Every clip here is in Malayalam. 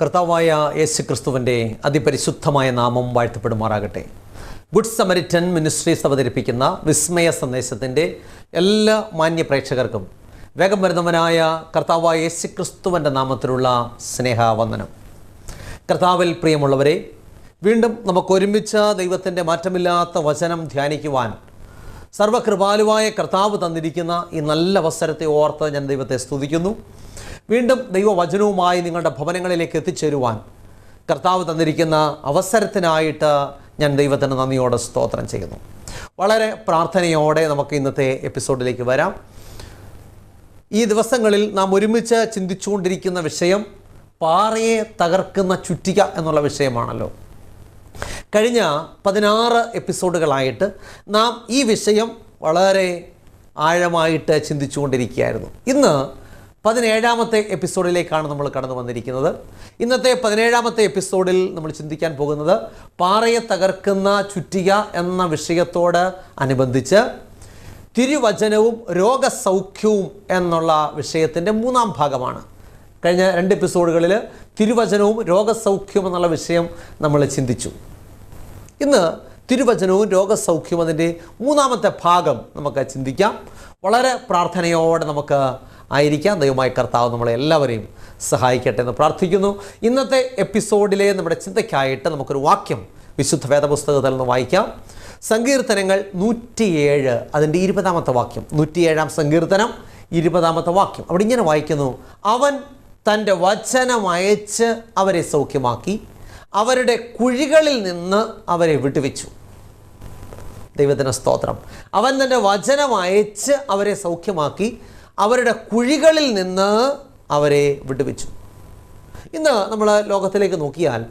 കർത്താവായ യേശു ക്രിസ്തുവിന്റെ അതിപരിശുദ്ധമായ നാമം വാഴ്ത്തപ്പെടുമാറാകട്ടെ. ഗുഡ് സമരിറ്റൻ മിനിസ്ട്രീസ് അവതരിപ്പിക്കുന്ന വിസ്മയ സന്ദേശത്തിന്റെ എല്ലാ മാന്യ പ്രേക്ഷകർക്കും വേഗം വരുന്നവനായ കർത്താവായ യേശു ക്രിസ്തുവിന്റെ നാമത്തിലുള്ള സ്നേഹവന്ദനം. കർത്താവിൽ പ്രിയമുള്ളവരെ വീണ്ടും നമുക്ക് ഒരുമിച്ച് ദൈവത്തിന്റെ മാറ്റമില്ലാത്ത വചനം ധ്യാനിക്കുവാൻ സർവകൃപാലുവായ കർത്താവ് തന്നിരിക്കുന്ന ഈ നല്ല അവസരത്തെ ഓർത്ത് ഞാൻ ദൈവത്തെ സ്തുതിക്കുന്നു. വീണ്ടും ദൈവവചനവുമായി നിങ്ങളുടെ ഭവനങ്ങളിലേക്ക് എത്തിച്ചേരുവാൻ കർത്താവ് തന്നിരിക്കുന്ന അവസരത്തിനായിട്ട് ഞാൻ ദൈവത്തിന് നന്ദിയോടെ സ്തോത്രം ചെയ്യുന്നു. വളരെ പ്രാർത്ഥനയോടെ നമുക്ക് ഇന്നത്തെ എപ്പിസോഡിലേക്ക് വരാം. ഈ ദിവസങ്ങളിൽ നാം ഒരുമിച്ച് ചിന്തിച്ചുകൊണ്ടിരിക്കുന്ന വിഷയം പാറയെ തകർക്കുന്ന ചുറ്റിക എന്നുള്ള വിഷയമാണല്ലോ. കഴിഞ്ഞ പതിനാറ് എപ്പിസോഡുകളായിട്ട് നാം ഈ വിഷയം വളരെ ആഴമായിട്ട് ചിന്തിച്ചുകൊണ്ടിരിക്കുകയായിരുന്നു. ഇന്ന് പതിനേഴാമത്തെ എപ്പിസോഡിലേക്കാണ് നമ്മൾ കടന്നു വന്നിരിക്കുന്നത്. ഇന്നത്തെ പതിനേഴാമത്തെ എപ്പിസോഡിൽ നമ്മൾ ചിന്തിക്കാൻ പോകുന്നത് പാറയെ തകർക്കുന്ന ചുറ്റിക എന്ന വിഷയത്തോട് അനുബന്ധിച്ച് തിരുവചനവും രോഗസൗഖ്യവും എന്നുള്ള വിഷയത്തിന്റെ മൂന്നാം ഭാഗമാണ്. കഴിഞ്ഞ രണ്ട് എപ്പിസോഡുകളിൽ തിരുവചനവും രോഗസൗഖ്യവും എന്നുള്ള വിഷയം നമ്മൾ ചിന്തിച്ചു. ഇന്ന് തിരുവചനവും രോഗസൗഖ്യവും അതിന്റെ മൂന്നാമത്തെ ഭാഗം നമുക്ക് ചിന്തിക്കാം. വളരെ പ്രാർത്ഥനയോടെ നമുക്ക് ആയിരിക്കാം. ദൈവമായ കർത്താവ് നമ്മളെ എല്ലാവരെയും സഹായിക്കട്ടെ എന്ന് പ്രാർത്ഥിക്കുന്നു. ഇന്നത്തെ എപ്പിസോഡിലെ നമ്മുടെ ചിന്തയ്ക്കായിട്ട് നമുക്കൊരു വാക്യം വിശുദ്ധ വേദപുസ്തകത്തിൽ നിന്ന് വായിക്കാം. സങ്കീർത്തനങ്ങൾ നൂറ്റിയേഴ് അതിന്റെ ഇരുപതാമത്തെ വാക്യം. നൂറ്റിയേഴാം സങ്കീർത്തനം ഇരുപതാമത്തെ വാക്യം. അവിടെ ഇങ്ങനെ വായിക്കുന്നു. അവൻ തന്റെ വചനം അയച്ച് അവരെ സൗഖ്യമാക്കി. അവരുടെ കുഴികളിൽ നിന്ന് അവരെ വിട്ടുവെച്ചു. ദൈവത്തിന്റെ സ്തോത്രം. അവൻ തന്റെ വചനം അയച്ച് അവരെ സൗഖ്യമാക്കി. അവരുടെ കുഴികളിൽ നിന്ന് അവരെ വിടുവിച്ചു. ഇന്ന് നമ്മൾ ലോകത്തിലേക്ക് നോക്കിയാൽ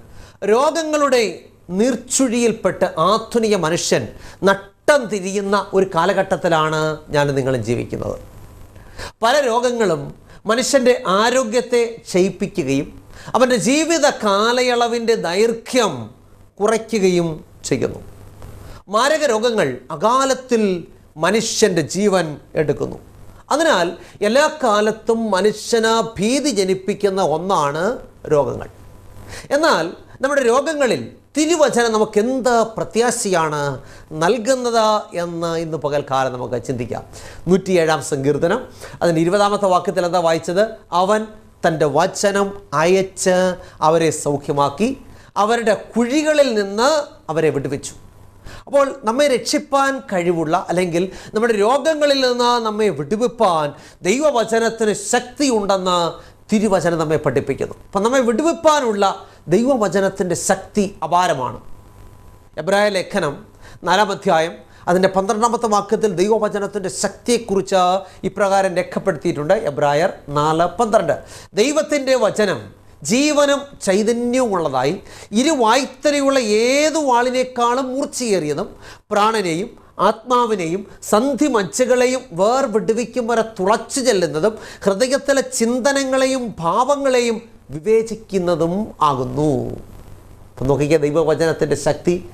രോഗങ്ങളുടെ നീർച്ചുഴിയിൽപ്പെട്ട് ആധുനിക മനുഷ്യൻ നട്ടം തിരിയുന്ന ഒരു കാലഘട്ടത്തിലാണ് ഞാൻ നിങ്ങളും ജീവിക്കുന്നത്. പല രോഗങ്ങളും മനുഷ്യന്റെ ആരോഗ്യത്തെ ക്ഷയിപ്പിക്കുകയും അവന്റെ ജീവിത കാലയളവിന്റെ ദൈർഘ്യം കുറയ്ക്കുകയും ചെയ്യുന്നു. മാരക രോഗങ്ങൾ അകാലത്തിൽ മനുഷ്യന്റെ ജീവൻ എടുക്കുന്നു. അതിനാൽ എല്ലാ കാലത്തും മനുഷ്യന് ഭീതി ജനിപ്പിക്കുന്ന ഒന്നാണ് രോഗങ്ങൾ. എന്നാൽ നമ്മുടെ രോഗങ്ങളിൽ തിരുവചനം നമുക്ക് എന്ത് പ്രത്യാശയാണ് നൽകുന്നത് എന്ന് ഇന്ന് പകൽക്കാലം നമുക്ക് ചിന്തിക്കാം. നൂറ്റിയേഴാം സങ്കീർത്തനം. അതിന് ഇരുപതാമത്തെ വാക്യത്തിൽ എന്താ വായിച്ചത്? അവൻ തന്റെ വചനം അയച്ച് അവരെ സൗഖ്യമാക്കി അവരുടെ കുഴികളിൽ നിന്ന് അവരെ വിടുവിച്ചു. അപ്പോൾ നമ്മെ രക്ഷിപ്പാൻ കഴിവുള്ള അല്ലെങ്കിൽ നമ്മുടെ രോഗങ്ങളിൽ നിന്ന് നമ്മെ വിടുവിപ്പാൻ ദൈവവചനത്തിന് ശക്തിയുണ്ടെന്ന് തിരുവചനം നമ്മെ പഠിപ്പിക്കുന്നു. അപ്പം നമ്മെ വിടുവിപ്പാനുള്ള ദൈവവചനത്തിന്റെ ശക്തി അപാരമാണ്. എബ്രായ ലേഖനം നാലാം അധ്യായം അതിന്റെ പന്ത്രണ്ടാമത്തെ വാക്യത്തിൽ ദൈവവചനത്തിന്റെ ശക്തിയെക്കുറിച്ച് ഇപ്രകാരം രേഖപ്പെടുത്തിയിട്ടുണ്ട്. എബ്രായർ നാല് പന്ത്രണ്ട്. ദൈവത്തിന്റെ വചനം ജീവനും ചൈതന്യവുമുള്ളതായി ഇരുവായ്ത്തരയുള്ള ഏതു വാളിനേക്കാളും മൂർച്ചയേറിയതും പ്രാണനെയും ആത്മാവിനെയും സന്ധി മജ്ജകളെയും വേർവിടുവിക്കും വരെ തുളച്ചു ചെല്ലുന്നതും ഹൃദയത്തിലെ ചിന്തനങ്ങളെയും ഭാവങ്ങളെയും വിവേചിക്കുന്നതും ആകുന്നു. അപ്പം നോക്കിക്കുക ദൈവവചനത്തിന്റെ ശക്തി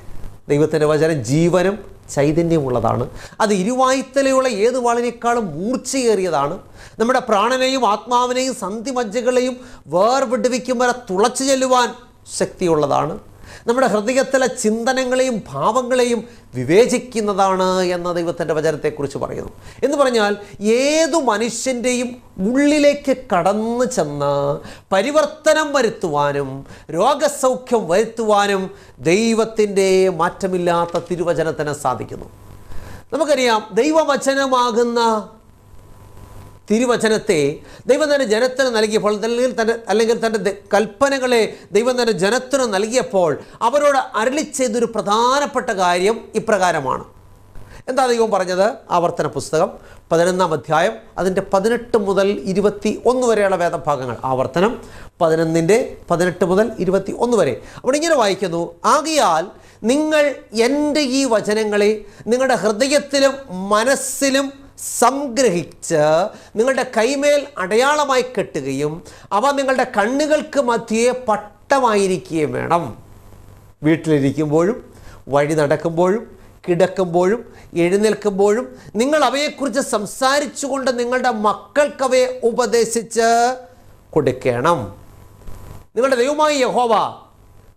ദൈവത്തിന്റെ വചനം ജീവനും ചൈതന്യമുള്ളതാണ്. അത് ഇരുവായ്ത്തലയുള്ള ഏത് വാളിനേക്കാളും മൂർച്ചയേറിയതാണ്. നമ്മുടെ പ്രാണനെയും ആത്മാവിനെയും സന്ധിമജ്ജകളെയും വേർവിടുവിക്കും വരെ തുളച്ചു ചെല്ലുവാൻ ശക്തിയുള്ളതാണ്. നമ്മുടെ ഹൃദയത്തിലെ ചിന്തനങ്ങളെയും ഭാവങ്ങളെയും വിവേചിക്കുന്നതാണ് എന്ന ദൈവത്തിന്റെ വചനത്തെക്കുറിച്ച് പറയുന്നു. എന്ന് പറഞ്ഞാൽ ഏതു മനുഷ്യന്റെയും ഉള്ളിലേക്ക് കടന്നു ചെന്ന് പരിവർത്തനം വരുത്തുവാനും രോഗസൗഖ്യം വരുത്തുവാനും ദൈവത്തിന്റെ മാറ്റമില്ലാത്ത തിരുവചനത്തിന് സാധിക്കുന്നു. നമുക്കറിയാം ദൈവവചനമാകുന്ന തിരുവചനത്തെ ദൈവം തന്നെ ജനത്തിന് നൽകിയപ്പോൾ അല്ലെങ്കിൽ തന്റെ അല്ലെങ്കിൽ തന്റെ കൽപ്പനകളെ ദൈവം തന്നെ ജനത്തിന് നൽകിയപ്പോൾ അവരോട് അരളി ചെയ്തൊരു പ്രധാനപ്പെട്ട കാര്യം ഇപ്രകാരമാണ്. എന്താ ദൈവം പറഞ്ഞത്? ആവർത്തന പുസ്തകം പതിനൊന്നാം അധ്യായം അതിന്റെ പതിനെട്ട് മുതൽ ഇരുപത്തി ഒന്ന് വരെയുള്ള വേദഭാഗങ്ങൾ. ആവർത്തനം പതിനൊന്നിന്റെ പതിനെട്ട് മുതൽ ഇരുപത്തി ഒന്ന് വരെ. അവിടെ ഇങ്ങനെ വായിക്കുന്നു ആകിയാൽ നിങ്ങൾ എന്റെ ഈ വചനങ്ങളെ നിങ്ങളുടെ ഹൃദയത്തിലും മനസ്സിലും സംഗ്രഹിച്ച് നിങ്ങളുടെ കൈമേൽ അടയാളമായി കെട്ടുകയും അവ നിങ്ങളുടെ കണ്ണുകൾക്ക് മധ്യേ പട്ടമായിരിക്കുകയും വേണം. വീട്ടിലിരിക്കുമ്പോഴും വഴി നടക്കുമ്പോഴും കിടക്കുമ്പോഴും എഴുന്നേൽക്കുമ്പോഴും നിങ്ങൾ അവയെക്കുറിച്ച് സംസാരിച്ചുകൊണ്ട് നിങ്ങളുടെ മക്കൾക്കവയെ ഉപദേശിച്ച് കൊടുക്കണം. നിങ്ങളുടെ ദൈവമായ യഹോവ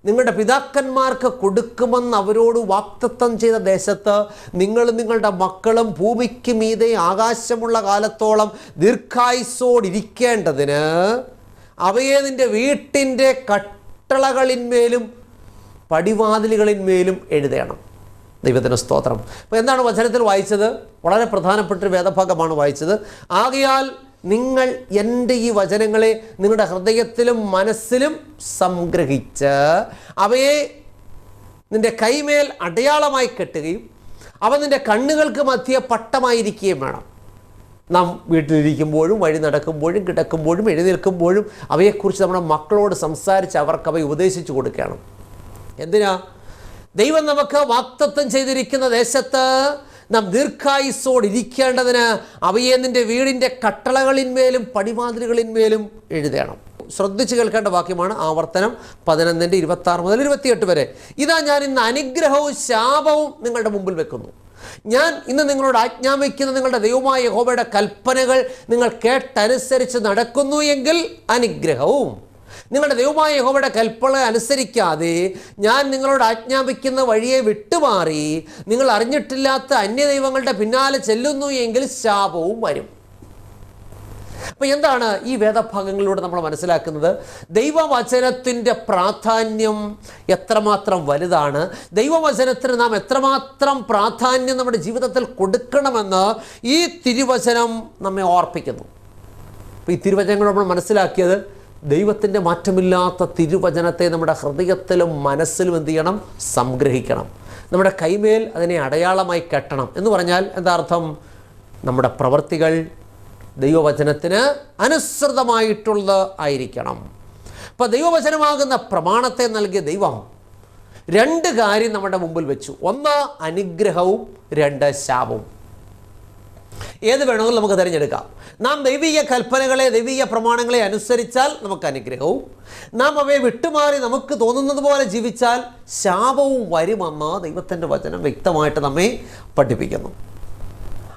നിങ്ങളുടെ പിതാക്കന്മാർക്ക് കൊടുക്കുമെന്ന് അവരോട് വാക്തത്വം ചെയ്ത ദേശത്ത് നിങ്ങളും നിങ്ങളുടെ മക്കളും ഭൂമിക്ക് മീതെ ആകാശമുള്ള കാലത്തോളം ദീർഘായുസോടിരിക്കേണ്ടതിന് അവയെ നിന്റെ വീട്ടിന്റെ കട്ടളകളിന്മേലും പടിവാതിലുകളിന്മേലും എഴുതണം. ദൈവത്തിന് സ്തോത്രം. അപ്പോൾ എന്താണ് വചനത്തിൽ വായിച്ചത്? വളരെ പ്രധാനപ്പെട്ട വേദഭാഗമാണ് വായിച്ചത്. ആകയാൽ നിങ്ങൾ എന്റെ ഈ വചനങ്ങളെ നിങ്ങളുടെ ഹൃദയത്തിലും മനസ്സിലും സംഗ്രഹിച്ച് അവയെ നിന്റെ കൈമേൽ അടയാളമായി കെട്ടുകയും അവ നിന്റെ കണ്ണുകൾക്ക് മധ്യ പട്ടമായിരിക്കുകയും വേണം. നാം വീട്ടിലിരിക്കുമ്പോഴും വഴി നടക്കുമ്പോഴും കിടക്കുമ്പോഴും എഴുന്നേൽക്കുമ്പോഴും അവയെക്കുറിച്ച് നമ്മുടെ മക്കളോട് സംസാരിച്ച് അവർക്ക് അവയെ ഉപദേശിച്ചു കൊടുക്കണം. എന്തിനാ? ദൈവം നമുക്ക് വാക്തത്വം ചെയ്തിരിക്കുന്ന ദേശത്ത് നാം ദീർഘായുസോട് ഇരിക്കേണ്ടതിന് അവയെ നിന്റെ വീടിന്റെ കട്ടളകളിന്മേലും പടിമാതിരികളിന്മേലും എഴുതണം. ശ്രദ്ധിച്ച് കേൾക്കേണ്ട വാക്യമാണ് ആവർത്തനം പതിനൊന്നിന്റെ ഇരുപത്തി ആറ് മുതൽ ഇരുപത്തിയെട്ട് വരെ. ഇതാ ഞാൻ ഇന്ന് അനുഗ്രഹവും ശാപവും നിങ്ങളുടെ മുമ്പിൽ വെക്കുന്നു. ഞാൻ ഇന്ന് നിങ്ങളോട് ആജ്ഞാപിക്കുന്ന നിങ്ങളുടെ ദൈവമായ യഹോവയുടെ കൽപ്പനകൾ നിങ്ങൾ കേട്ടനുസരിച്ച് നടക്കുന്നു എങ്കിൽ അനുഗ്രഹവും. നിങ്ങളുടെ ദൈവമായ യഹോവയുടെ കൽപ്പന അനുസരിക്കാതെ ഞാൻ നിങ്ങളോട് ആജ്ഞാപിക്കുന്ന വഴിയെ വിട്ടുമാറി നിങ്ങൾ അറിഞ്ഞിട്ടില്ലാത്ത അന്യ ദൈവങ്ങളുടെ പിന്നാലെ ചെല്ലുന്നു എങ്കിൽ ശാപവും വരും. അപ്പൊ എന്താണ് ഈ വേദഭാഗങ്ങളിലൂടെ നമ്മൾ മനസ്സിലാക്കുന്നത്? ദൈവവചനത്തിന്റെ പ്രാധാന്യം എത്രമാത്രം വലുതാണ്? ദൈവവചനത്തിന് നാം എത്രമാത്രം പ്രാധാന്യം നമ്മുടെ ജീവിതത്തിൽ കൊടുക്കണമെന്ന് ഈ തിരുവചനം നമ്മെ ഓർപ്പിക്കുന്നു. അപ്പോൾ ഈ തിരുവചനങ്ങൾ നമ്മൾ മനസ്സിലാക്കിയത് ദൈവത്തിന്റെ മാറ്റമില്ലാത്ത തിരുവചനത്തെ നമ്മുടെ ഹൃദയത്തിലും മനസ്സിലും എന്ത് ചെയ്യണം? സംഗ്രഹിക്കണം. നമ്മുടെ കൈമേൽ അതിനെ അടയാളമായി കെട്ടണം എന്ന് പറഞ്ഞാൽ എന്താ അർത്ഥം നമ്മുടെ പ്രവൃത്തികൾ ദൈവവചനത്തിന് അനുസൃതമായിട്ടുള്ളത് ആയിരിക്കണം. അപ്പോൾ ദൈവവചനമാകുന്ന പ്രമാണത്തെ നൽകിയ ദൈവം രണ്ട് കാര്യം നമ്മുടെ മുമ്പിൽ വെച്ചു. ഒന്ന് അനുഗ്രഹവും രണ്ട് ശാപവും. ഏത് വേണമെങ്കിലും നമുക്ക് തിരഞ്ഞെടുക്കാം. നാം ദൈവീയ കൽപ്പനകളെ ദൈവീയ പ്രമാണങ്ങളെ അനുസരിച്ചാൽ നമുക്ക് അനുഗ്രഹവും. നാം അവയെ വിട്ടുമാറി നമുക്ക് തോന്നുന്നത് പോലെ ജീവിച്ചാൽ ശാപവും വരുമെന്ന് ദൈവത്തിന്റെ വചനം വ്യക്തമായിട്ട് നമ്മെ പഠിപ്പിക്കുന്നു.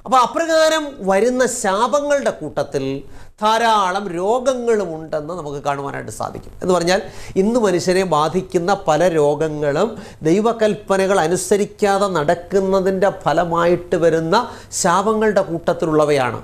അപ്പോൾ അപ്രകാരം വരുന്ന ശാപങ്ങളുടെ കൂട്ടത്തിൽ ധാരാളം രോഗങ്ങളും ഉണ്ടെന്ന് നമുക്ക് കാണുവാനായിട്ട് സാധിക്കും. എന്ന് പറഞ്ഞാൽ ഇന്ന് മനുഷ്യരെ ബാധിക്കുന്ന പല രോഗങ്ങളും ദൈവകൽപ്പനകൾ അനുസരിക്കാതെ നടക്കുന്നതിന്റെ ഫലമായിട്ട് വരുന്ന ശാപങ്ങളുടെ കൂട്ടത്തിലുള്ളവയാണ്.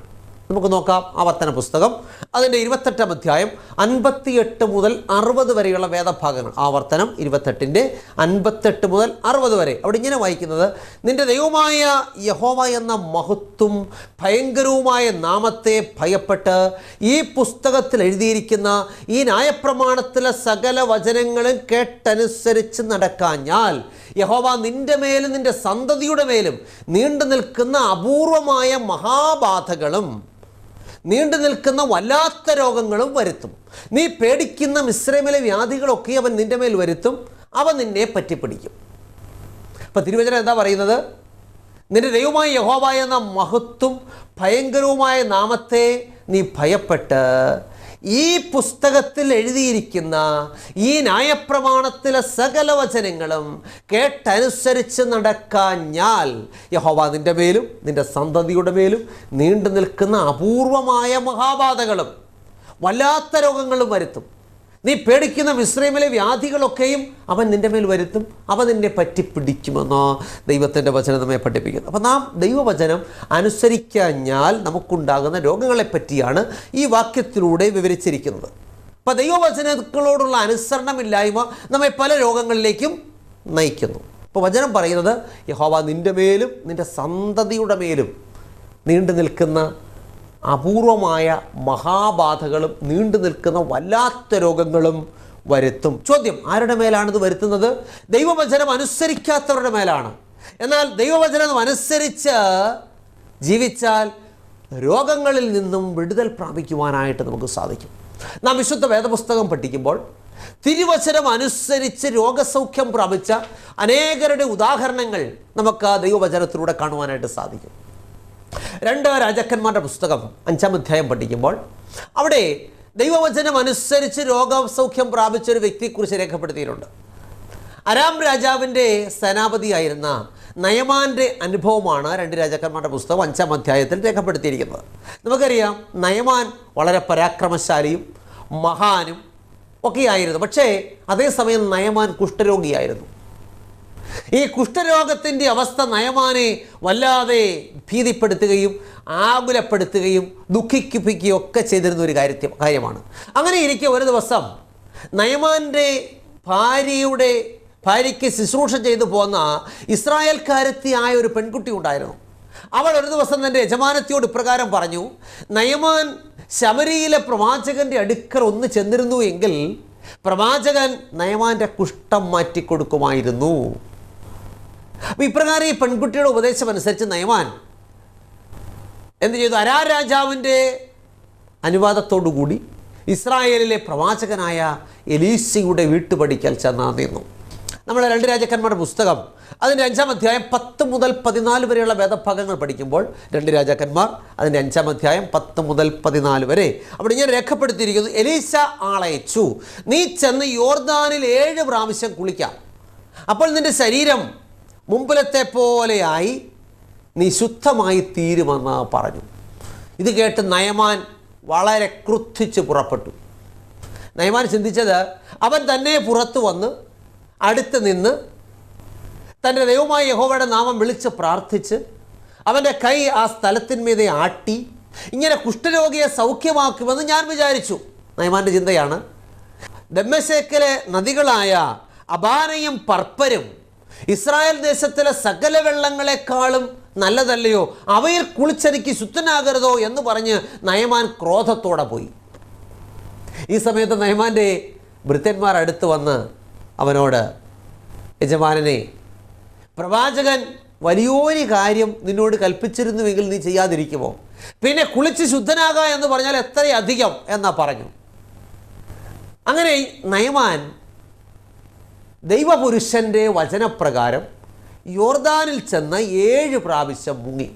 നമുക്ക് നോക്കാം. ആവർത്തന പുസ്തകം. അതിന്റെ ഇരുപത്തെട്ടാം അധ്യായം അൻപത്തിയെട്ട് മുതൽ അറുപത് വരെയുള്ള വേദഭാഗങ്ങൾ. ആവർത്തനം ഇരുപത്തെട്ടിന്റെ അൻപത്തെട്ട് മുതൽ അറുപത് വരെ. അവിടെ ഇങ്ങനെ വായിക്കുന്നത് നിന്റെ ദൈവമായ യഹോവ എന്ന മഹത്വം ഭയങ്കരവുമായ നാമത്തെ ഭയപ്പെട്ട് ഈ പുസ്തകത്തിൽ എഴുതിയിരിക്കുന്ന ഈ ന്യായപ്രമാണത്തിലെ സകല വചനങ്ങളും കേട്ടനുസരിച്ച് നടക്കാഞ്ഞാൽ യഹോവ നിന്റെ മേലും നിന്റെ സന്തതിയുടെ മേലും നീണ്ടു നിൽക്കുന്ന അപൂർവമായ മഹാബാധകളും നീണ്ടു നിൽക്കുന്ന വല്ലാത്ത രോഗങ്ങളും വരുത്തും. നീ പേടിക്കുന്ന മിശ്രമിലെ വ്യാധികളൊക്കെ അവൻ നിന്റെ മേൽ വരുത്തും. അവ നിന്നെ പറ്റിപ്പിടിക്കും. അപ്പം തിരുവചനം എന്താ പറയുന്നത്? നിന്റെ ദൈവമായ യഹോബ എന്ന മഹത്വം ഭയങ്കരവുമായ നാമത്തെ നീ ഭയപ്പെട്ട് ഈ പുസ്തകത്തിൽ എഴുതിയിരിക്കുന്ന ഈ ന്യായപ്രമാണത്തിലെ സകല വചനങ്ങളും കേട്ടനുസരിച്ച് നടക്കാഞ്ഞാൽ യഹോവ നിന്റെ മേലും നിന്റെ സന്തതിയുടെ മേലും നീണ്ടു നിൽക്കുന്ന അപൂർവമായ മഹാബാധകളും വല്ലാത്ത രോഗങ്ങളും വരുത്തും. നീ പേടിക്കുന്ന മിശ്രമിലെ വ്യാധികളൊക്കെയും അവൻ നിന്റെ മേൽ വരുത്തും. അവൻ നിന്നെ പറ്റി പിടിക്കുമെന്ന് ദൈവത്തിന്റെ വചനം നമ്മെ പഠിപ്പിക്കുന്നു അപ്പം നാം ദൈവവചനം അനുസരിക്കാഞ്ഞാൽ നമുക്കുണ്ടാകുന്ന രോഗങ്ങളെപ്പറ്റിയാണ് ഈ വാക്യത്തിലൂടെ വിവരിച്ചിരിക്കുന്നത്. അപ്പം ദൈവവചനങ്ങളോടുള്ള അനുസരണമില്ലായ്മ നമ്മെ പല രോഗങ്ങളിലേക്കും നയിക്കുന്നു. അപ്പോൾ വചനം പറയുന്നത് യഹോവ നിന്റെ മേലും നിന്റെ സന്തതിയുടെ മേലും നീണ്ടു നിൽക്കുന്ന അപൂർവമായ മഹാബാധകളും നീണ്ടു നിൽക്കുന്ന വല്ലാത്ത രോഗങ്ങളും വരുത്തും. ചോദ്യം ആരുടെ മേലാണിത് വരുത്തുന്നത്? ദൈവവചനം അനുസരിക്കാത്തവരുടെ മേലാണ്. എന്നാൽ ദൈവവചനം അനുസരിച്ച് ജീവിച്ചാൽ രോഗങ്ങളിൽ നിന്നും വിടുതൽ പ്രാപിക്കുവാനായിട്ട് നമുക്ക് സാധിക്കും. നാം വിശുദ്ധ വേദപുസ്തകം പഠിക്കുമ്പോൾ തിരുവചനം അനുസരിച്ച് രോഗസൗഖ്യം പ്രാപിച്ച അനേകരുടെ ഉദാഹരണങ്ങൾ നമുക്ക് ആ ദൈവവചനത്തിലൂടെ കാണുവാനായിട്ട് സാധിക്കും. രണ്ട് രാജാക്കന്മാരുടെ പുസ്തകം അഞ്ചാം അധ്യായം പഠിക്കുമ്പോൾ അവിടെ ദൈവവചനം അനുസരിച്ച് രോഗസൗഖ്യം പ്രാപിച്ച ഒരു വ്യക്തിയെക്കുറിച്ച് രേഖപ്പെടുത്തിയിട്ടുണ്ട്. അരാം രാജാവിന്റെ സേനാപതിയായിരുന്ന നയമാന്റെ അനുഭവമാണ് രണ്ട് രാജാക്കന്മാരുടെ പുസ്തകം അഞ്ചാം അധ്യായത്തിൽ രേഖപ്പെടുത്തിയിരിക്കുന്നത്. നമുക്കറിയാം നയമാൻ വളരെ പരാക്രമശാലിയും മഹാനും ഒക്കെയായിരുന്നു. പക്ഷേ അതേസമയം നയമാൻ കുഷ്ഠരോഗിയായിരുന്നു. ഈ കുഷ്ഠരോഗത്തിന്റെ അവസ്ഥ നയമാനെ വല്ലാതെ ഭീതിപ്പെടുത്തുകയും ആകുലപ്പെടുത്തുകയും ദുഃഖിപ്പിക്കുകയും ഒക്കെ ചെയ്തിരുന്ന ഒരു കാര്യ കാര്യമാണ്. അങ്ങനെ ഇരിക്കെ ഒരു ദിവസം നയമാന്റെ ഭാര്യയുടെ ഭാര്യയ്ക്ക് ശുശ്രൂഷ ചെയ്തു പോന്ന ഇസ്രായേൽക്കാരത്തിയായ ഒരു പെൺകുട്ടി ഉണ്ടായിരുന്നു. അവൾ ഒരു ദിവസം തന്റെ യജമാനത്തിയോട് ഇപ്രകാരം പറഞ്ഞു നയമാൻ ശബരിയിലെ പ്രവാചകന്റെ അടുക്കൽ ഒന്ന് ചെന്നിരുന്നു എങ്കിൽ പ്രവാചകൻ നയമാന്റെ കുഷ്ഠം മാറ്റിക്കൊടുക്കുമായിരുന്നു. അപ്പോൾ ഇപ്രകാരം ഈ പെൺകുട്ടിയുടെ ഉപദേശം അനുസരിച്ച് നയമാൻ എന്ത് ചെയ്തു? അരാ രാജാവിന്റെ അനുവാദത്തോടുകൂടി ഇസ്രായേലിലെ പ്രവാചകനായ എലീസിയുടെ വീട്ടുപടിക്കൽ ചെന്നാ നിന്നു. നമ്മൾ രണ്ട് രാജാക്കന്മാരുടെ പുസ്തകം അതിന്റെ അഞ്ചാം അധ്യായം പത്ത് മുതൽ പതിനാല് വരെയുള്ള വേദഭാഗങ്ങൾ പഠിക്കുമ്പോൾ രണ്ട് രാജാക്കന്മാർ അതിന്റെ അഞ്ചാം അധ്യായം പത്ത് മുതൽ പതിനാല് വരെ അവിടെ ഞാൻ രേഖപ്പെടുത്തിയിരിക്കുന്നു എലീസ ആളയച്ചു. നീ ചെന്ന് യോർദാനിൽ ഏഴ് പ്രാവശ്യം കുളിക്കാം. അപ്പോൾ നിന്റെ ശരീരം മുമ്പിലത്തെ പോലെയായി നീ ശുദ്ധമായി തീരുമെന്ന് പറഞ്ഞു. ഇത് കേട്ട് നയമാൻ വളരെ ക്രുദ്ധിച്ച് പുറപ്പെട്ടു. നയമാൻ ചിന്തിച്ചത് അവൻ തന്നെ പുറത്തു വന്ന് അടുത്ത് നിന്ന് തന്റെ ദൈവമായ യഹോവയുടെ നാമം വിളിച്ച് പ്രാർത്ഥിച്ച് അവന്റെ കൈ ആ സ്ഥലത്തിന്മീതെ ആട്ടി ഇങ്ങനെ കുഷ്ഠരോഗിയെ സൗഖ്യമാക്കുമെന്ന് ഞാൻ വിചാരിച്ചു. നയമാന്റെ ചിന്തയാണ് ദമ്മശേക്കിലെ നദികളായ അബാനയും പർപ്പരും ഇസ്രായേൽ ദേശത്തിലെ സകല വെള്ളങ്ങളെക്കാളും നല്ലതല്ലയോ? അവയിൽ കുളിച്ചരുക്കി ശുദ്ധനാകരുതോ എന്ന് പറഞ്ഞ് നയമാൻ ക്രോധത്തോടെ പോയി. ഈ സമയത്ത് നയമാന്റെ ഭൃത്യന്മാർ അടുത്ത് വന്ന് അവനോട് യജമാനനെ പ്രവാചകൻ വലിയൊരു കാര്യം നിന്നോട് കൽപ്പിച്ചിരുന്നുവെങ്കിൽ നീ ചെയ്യാതിരിക്കുമോ? പിന്നെ കുളിച്ച് ശുദ്ധനാകാം എന്ന് പറഞ്ഞാൽ എത്രയധികം? എന്നാ പറഞ്ഞു. അങ്ങനെ നയമാൻ ദൈവപുരുഷന്റെ വചനപ്രകാരം യോർദാനിൽ ചെന്ന് ഏഴ് പ്രാവശ്യം മുങ്ങി.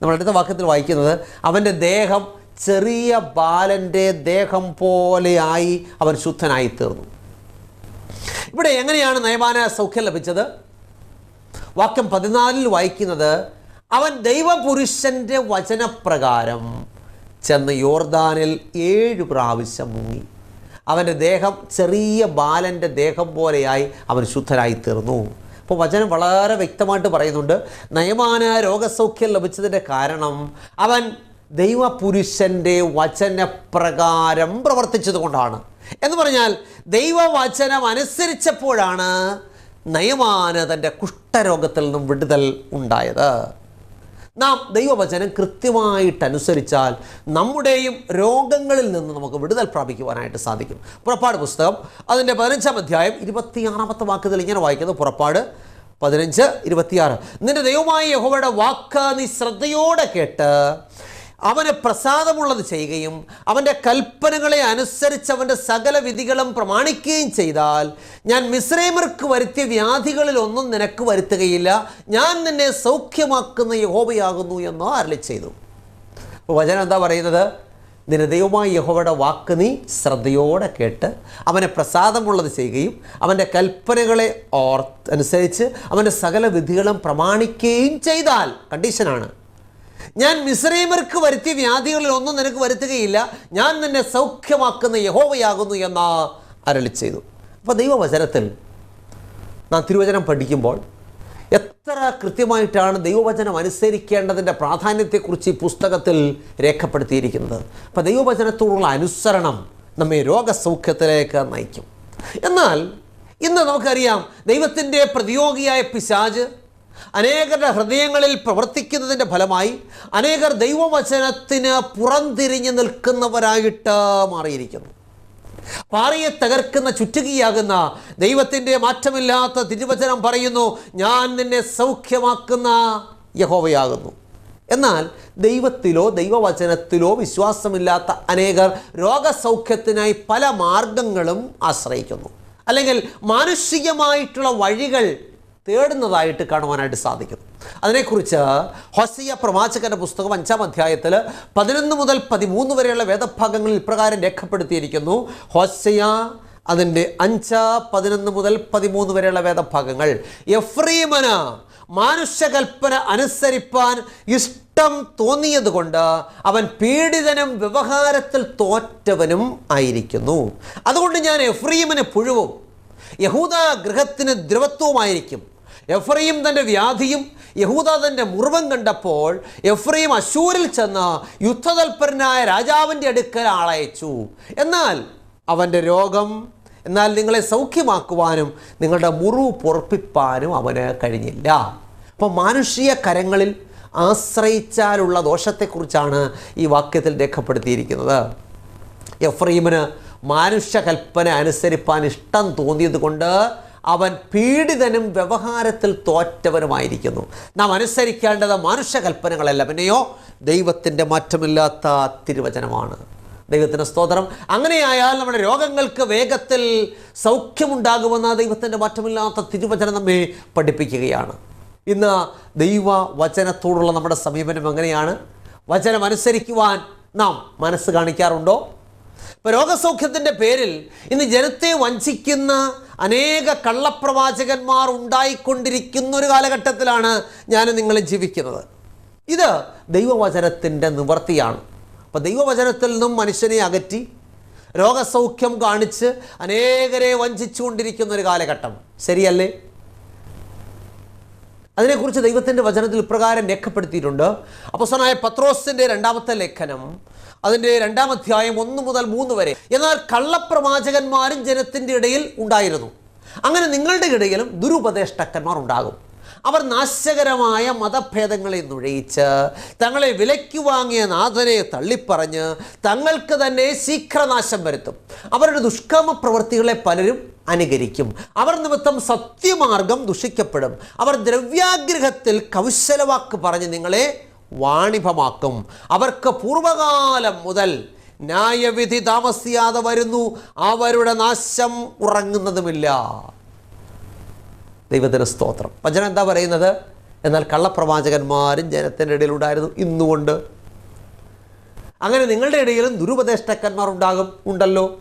നമ്മൾ അടുത്ത വാക്യത്തിൽ വായിക്കുന്നത് അവന്റെ ദേഹം ചെറിയ ബാലന്റെ ദേഹം പോലെയായി അവൻ ശുദ്ധനായി തീർന്നു ഇവിടെ എങ്ങനെയാണ് നയമാന സൗഖ്യം ലഭിച്ചത്? വാക്യം പതിനാലിൽ വായിക്കുന്നത് അവൻ ദൈവപുരുഷന്റെ വചനപ്രകാരം ചെന്ന് യോർദാനിൽ ഏഴ് പ്രാവശ്യം മുങ്ങി. അവന്റെ ദേഹം ചെറിയ ബാലന്റെ ദേഹം പോലെയായി അവൻ ശുദ്ധനായി തീർന്നു അപ്പോൾ വചനം വളരെ വ്യക്തമായിട്ട് പറയുന്നുണ്ട് നയമാന രോഗസൗഖ്യം ലഭിച്ചതിന്റെ കാരണം അവൻ ദൈവപുരുഷന്റെ വചനപ്രകാരം പ്രവർത്തിച്ചതുകൊണ്ടാണ്. എന്ന് പറഞ്ഞാൽ ദൈവവചനം അനുസരിച്ചപ്പോഴാണ് നയമാന തന്റെ കുഷ്ഠരോഗത്തിൽ നിന്നും വിടുതൽ ഉണ്ടായത്. നാം ദൈവവചനം കൃത്യമായിട്ട് അനുസരിച്ചാൽ നമ്മുടെയും രോഗങ്ങളിൽ നിന്ന് നമുക്ക് വിടുതൽ പ്രാപിക്കുവാനായിട്ട് സാധിക്കും. പുറപ്പാട് പുസ്തകം അതിന്റെ പതിനഞ്ചാം അധ്യായം ഇരുപത്തിയാറാമത്തെ വാക്കുകൾ ഇങ്ങനെ വായിക്കുന്നത് പുറപ്പാട് പതിനഞ്ച് ഇരുപത്തിയാറ്. നിന്റെ ദൈവമായ യഹോവയുടെ വാക്ക് നീ ശ്രദ്ധയോടെ കേട്ട് അവന് പ്രസാദമുള്ളത് ചെയ്യുകയും അവന്റെ കൽപ്പനകളെ അനുസരിച്ച് അവന്റെ സകല വിധികളും പ്രമാണിക്കുകയും ചെയ്താൽ ഞാൻ മിശ്രൈമർക്ക് വരുത്തിയ വ്യാധികളിൽ ഒന്നും നിനക്ക് വരുത്തുകയില്ല. ഞാൻ നിന്നെ സൗഖ്യമാക്കുന്ന യഹോബയാകുന്നു എന്ന് അരളി ചെയ്തു. വചനം എന്താ പറയുന്നത്? നിന്റെ ദൈവമായ യഹോവയുടെ വാക്ക് നീ ശ്രദ്ധയോടെ കേട്ട് അവനെ പ്രസാദമുള്ളത് ചെയ്യുകയും അവന്റെ കൽപ്പനകളെ ഓർ അനുസരിച്ച് അവന്റെ സകല വിധികളും പ്രമാണിക്കുകയും ചെയ്താൽ കണ്ടീഷനാണ് ഞാൻ മിസ്രൈമർക്ക് വരുത്തിയ വ്യാധികളിൽ ഒന്നും നിനക്ക് വരുത്തുകയില്ല. ഞാൻ നിന്നെ സൗഖ്യമാക്കുന്ന യഹോവയാകുന്നു എന്ന അരളി ചെയ്തു. അപ്പോൾ ദൈവവചനത്തിൽ നാം തിരുവചനം പഠിക്കുമ്പോൾ എത്ര കൃത്യമായിട്ടാണ് ദൈവവചനം അനുസരിക്കേണ്ടതിന്റെ പ്രാധാന്യത്തെക്കുറിച്ച് ഈ പുസ്തകത്തിൽ രേഖപ്പെടുത്തിയിരിക്കുന്നത്. അപ്പോൾ ദൈവവചനത്തോടുള്ള അനുസരണം നമ്മെ രോഗസൗഖ്യത്തിലേക്ക് നയിക്കും. എന്നാൽ ഇന്ന് നമുക്കറിയാം ദൈവത്തിന്റെ പ്രതിയോഗിയായ പിശാജ് അനേകരുടെ ഹൃദയങ്ങളിൽ പ്രവർത്തിക്കുന്നതിന്റെ ഫലമായി അനേകർ ദൈവവചനത്തിന് പുറംതിരിഞ്ഞ് നിൽക്കുന്നവരായിട്ട് മാറിയിരിക്കുന്നു. പാറയെ തകർക്കുന്ന ചുറ്റുകിയാകുന്ന ദൈവത്തിന്റെ മാറ്റമില്ലാത്ത തിരുവചനം പറയുന്നു ഞാൻ നിന്നെ സൗഖ്യമാക്കുന്ന യഹോവയാകുന്നു. എന്നാൽ ദൈവത്തിലോ ദൈവവചനത്തിലോ വിശ്വാസമില്ലാത്ത അനേകർ രോഗസൗഖ്യത്തിനായി പല മാർഗങ്ങളും ആശ്രയിക്കുന്നു. അല്ലെങ്കിൽ മാനുഷികമായിട്ടുള്ള വഴികൾ തേടുന്നതായിട്ട് കാണുവാനായിട്ട് സാധിക്കും അതിനെക്കുറിച്ച് ഹൊസിയ പ്രവാചകന്റെ പുസ്തകം അഞ്ചാം അധ്യായത്തിൽ പതിനൊന്ന് മുതൽ പതിമൂന്ന് വരെയുള്ള വേദഭാഗങ്ങളിൽ ഇപ്രകാരം രേഖപ്പെടുത്തിയിരിക്കുന്നു. ഹൊസിയ അതിന്റെ അഞ്ച് പതിനൊന്ന് മുതൽ പതിമൂന്ന് വരെയുള്ള വേദഭാഗങ്ങൾ. എഫ്രീമന് മാനുഷ്യകൽപ്പന അനുസരിപ്പാൻ ഇഷ്ടം തോന്നിയതുകൊണ്ട് അവൻ പീഡിതനും വ്യവഹാരത്തിൽ തോറ്റവനും ആയിരിക്കുന്നു. അതുകൊണ്ട് ഞാൻ എഫ്രീമിന് പുഴുവും യഹൂദ ഗൃഹത്തിന് ദ്രവത്വമായിരിക്കും എഫ്രൈം തന്റെ വ്യാധിയും യഹൂദ തന്റെ മുറിവും കണ്ടപ്പോൾ എഫ്രൈം അശൂരിൽ ചെന്ന് യുദ്ധതൽപരനായ രാജാവിന്റെ അടുക്കൽ ആളയച്ചു. എന്നാൽ അവന്റെ രോഗം എന്നാൽ നിങ്ങളെ സൗഖ്യമാക്കുവാനും നിങ്ങളുടെ മുറിവ് പൊറപ്പിപ്പാനും അവന് കഴിഞ്ഞില്ല. അപ്പോൾ മാനുഷിക കരങ്ങളിൽ ആശ്രയിച്ചാലുള്ള ദോഷത്തെക്കുറിച്ചാണ് ഈ വാക്യത്തിൽ രേഖപ്പെടുത്തിയിരിക്കുന്നത്. എഫ്രീമിന് മാനുഷ്യകൽപ്പന അനുസരിപ്പാൻ ഇഷ്ടം തോന്നിയത് കൊണ്ട് അവൻ പീഡിതനും വ്യവഹാരത്തിൽ തോറ്റവനുമായിരിക്കുന്നു. നാം അനുസരിക്കേണ്ടത് മനുഷ്യകൽപ്പനകളല്ല. പിന്നെയോ ദൈവത്തിന്റെ മാറ്റമില്ലാത്ത തിരുവചനമാണ്. ദൈവത്തിന്റെ സ്തോത്രം. അങ്ങനെയായാൽ നമ്മുടെ രോഗങ്ങൾക്ക് വേഗത്തിൽ സൗഖ്യമുണ്ടാകുമെന്ന ദൈവത്തിന്റെ മാറ്റമില്ലാത്ത തിരുവചനം നമ്മെ പഠിപ്പിക്കുകയാണ്. ഇന്ന് ദൈവ വചനത്തോടുള്ള നമ്മുടെ സമീപനം എങ്ങനെയാണ്? വചനം അനുസരിക്കുവാൻ നാം മനസ്സ് കാണിക്കാറുണ്ടോ? ഇപ്പോൾ രോഗസൗഖ്യത്തിന്റെ പേരിൽ ഇന്ന് ജനത്തെ വഞ്ചിക്കുന്ന അനേക കള്ളപ്രവാചകന്മാർ ഉണ്ടായിക്കൊണ്ടിരിക്കുന്ന ഒരു കാലഘട്ടത്തിലാണ് ഞാൻ നിങ്ങൾ ജീവിക്കുന്നത്. ഇത് ദൈവവചനത്തിന്റെ നിവർത്തിയാണ്. അപ്പോൾ ദൈവവചനത്തിൽ നിന്നും മനുഷ്യനെ അകറ്റി രോഗസൗഖ്യം കാണിച്ച് അനേകരെ വഞ്ചിച്ചുകൊണ്ടിരിക്കുന്ന ഒരു കാലഘട്ടം. ശരിയല്ലേ? അതിനെക്കുറിച്ച് ദൈവത്തിന്റെ വചനത്തിൽ ഇപ്രകാരം രേഖപ്പെടുത്തിയിട്ടുണ്ട്. അപ്പസനായ പത്രോസിന്റെ രണ്ടാമത്തെ ലേഖനം അതിന്റെ രണ്ടാം അധ്യായം ഒന്ന് മുതൽ മൂന്ന് വരെ. എന്നാൽ കള്ളപ്രവാചകന്മാരും ജനത്തിന്റെ ഇടയിൽ ഉണ്ടായിരുന്നു. അങ്ങനെ നിങ്ങളുടെ ഇടയിലും ദുരുപദേഷ്ടക്കന്മാർ ഉണ്ടാകും അവർ നാശകരമായ മതഭേദങ്ങളെ നുഴയിച്ച് തങ്ങളെ വിലയ്ക്ക് വാങ്ങിയ നാഥനെ തള്ളിപ്പറഞ്ഞ് തങ്ങൾക്ക് തന്നെ ശീഘ്രനാശം വരുത്തും. അവരുടെ ദുഷ്കർമ്മ പ്രവൃത്തികളെ പലരും അനുകരിക്കും. അവർ നിമിത്തം സത്യമാർഗം ദുഷിക്കപ്പെടും. അവർ ദ്രവ്യാഗ്രഹത്തിൽ കൗശലവാക്ക് പറഞ്ഞ് നിങ്ങളെ വാണിഭമാക്കും. അവർക്ക് പൂർവകാലം മുതൽ ന്യായവിധി താമസിയാതെ വരുന്നു. അവരുടെ നാശം ഉറങ്ങുന്നതുമില്ല. ദൈവത്തിന് സ്തോത്രം. വചനം എന്താ പറയുന്നത്? എന്നാൽ കള്ളപ്രവാചകന്മാരും ജനത്തിന്റെ ഇടയിൽ ഉണ്ടായിരുന്നു ഇന്നുകൊണ്ട്. അങ്ങനെ നിങ്ങളുടെ ഇടയിലും ദുരുപദേഷ്ടക്കന്മാർ ഉണ്ടാകും ഉണ്ടല്ലോ.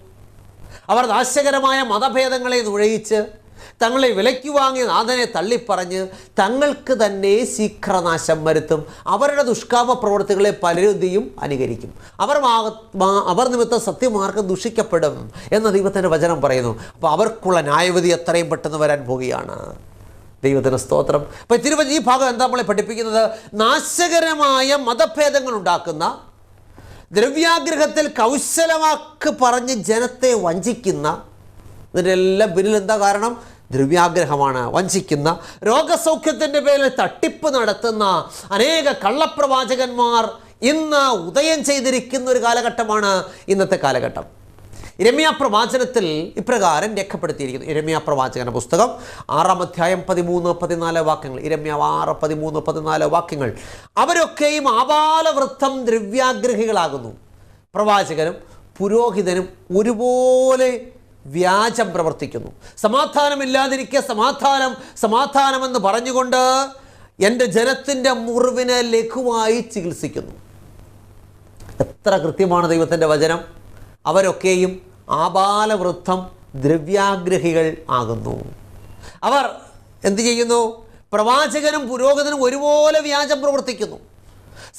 അവർ നാശകരമായ മതഭേദങ്ങളെ നുഴയിച്ച് തങ്ങളെ വിലയ്ക്ക് വാങ്ങിയ നാഥനെ തള്ളിപ്പറഞ്ഞ് തങ്ങൾക്ക് തന്നെ ശീഘ്രനാശം വരുത്തും. അവരുടെ ദുഷ്കാമ പ്രവൃത്തികളെ പലരുതിയും അനുകരിക്കും. അവർ അവർ നിമിത്തം സത്യമാർഗം ദുഷിക്കപ്പെടും എന്ന ദൈവത്തിന്റെ വചനം പറയുന്നു. അപ്പോൾ അവർക്കുള്ള ന്യായവിധി എത്രയും പെട്ടെന്ന് വരാൻ പോവുകയാണ് ദൈവത്തിന് സ്തോത്രം. അപ്പോൾ തിരുവച ഈ ഭാഗം എന്താ നമ്മളെ പഠിപ്പിക്കുന്നത്? നാശകരമായ മതഭേദങ്ങൾ ഉണ്ടാക്കുന്ന ദ്രവ്യാഗ്രഹത്തിൽ കൗശലമാക്ക് പറഞ്ഞ് ജനത്തെ വഞ്ചിക്കുന്ന ഇതിന്റെ എല്ലാം പിന്നിൽ എന്താ കാരണം? ദ്രവ്യാഗ്രഹമാണ്. വഞ്ചിക്കുന്ന രോഗസൗഖ്യത്തിന്റെ പേരിൽ തട്ടിപ്പ് നടത്തുന്ന അനേക കള്ളപ്രവാചകന്മാർ ഇന്ന് ഉദയം ചെയ്തിരിക്കുന്ന ഒരു കാലഘട്ടമാണ് ഇന്നത്തെ കാലഘട്ടം. ഇരമ്യ പ്രവാചനത്തിൽ ഇപ്രകാരം രേഖപ്പെടുത്തിയിരിക്കുന്നു. ഇരമ്യ പ്രവാചകന പുസ്തകം ആറാം അധ്യായം പതിമൂന്ന് പതിനാല് വാക്യങ്ങൾ. ഇരമ്യ ആറ് പതിമൂന്ന് പതിനാല് വാക്യങ്ങൾ. അവരൊക്കെയും ആപാലവൃത്തം ദ്രവ്യാഗ്രഹികളാകുന്നു. പ്രവാചകനും പുരോഹിതനും ഒരുപോലെ വ്യാജം പ്രവർത്തിക്കുന്നു. സമാധാനമില്ലാതിരിക്കെ സമാധാനം സമാധാനമെന്ന് പറഞ്ഞുകൊണ്ട് എന്റെ ജനത്തിന്റെ മുറിവിനെ ലഘുവായി ചികിത്സിക്കുന്നു. എത്ര കൃത്യമാണ് ദൈവത്തിന്റെ വചനം. അവരൊക്കെയും ആബാലവൃദ്ധം ദ്രവ്യാഗ്രഹികൾ ആകുന്നു. അവർ എന്തു ചെയ്യുന്നു? പ്രവാചകനും പുരോഹിതനും ഒരുപോലെ വ്യാജം പ്രവർത്തിക്കുന്നു.